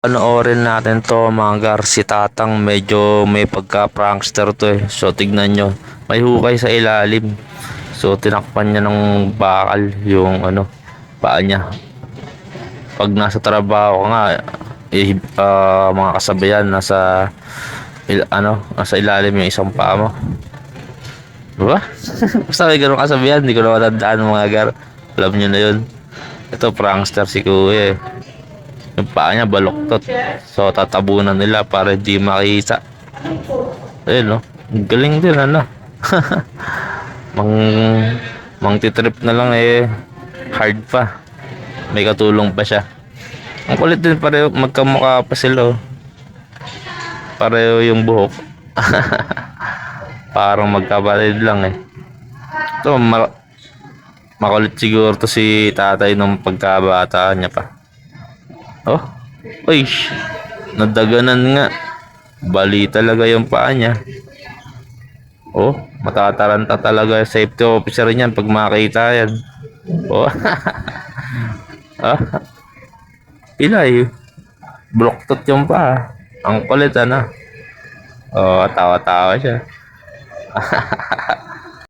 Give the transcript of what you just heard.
Panoorin natin to mga gar. Si Tatang medyo may pagka-prankster to eh. So tignan nyo. May hukay sa ilalim. So tinakpan niya ng bakal yung ano, paa niya. Pag nasa trabaho ka nga, eh, ah, mga kasabayan nasa il, ano, nasa ilalim yung isang paa mo. Diba? Basta may ganun kasabihan, hindi ko na matandaan mga gar. Alam nyo na yun. Ito, prankster si Kuya eh. Yung paa niya baloktot. So, tatabunan nila para hindi makita. Ayun, no? Galing din, ano? mang, mang titrip na lang eh. Hard pa. May katulong pa siya. Ang kulit din, pareho, magkamukha pa sila, oh. Pareho yung buhok. Parang magkapatid lang eh. Ito, ma- makulit siguro to si tatay nung pagkabata niya pa. Oh, uy, nadaganan nga. Bali talaga yung paa niya. Oh, matataranta talaga safety officer niyan pag makita yan. Oh, ah, pilay. Blocktot yung paa. Ang kulit, ano? Oh, tawa-tawa siya.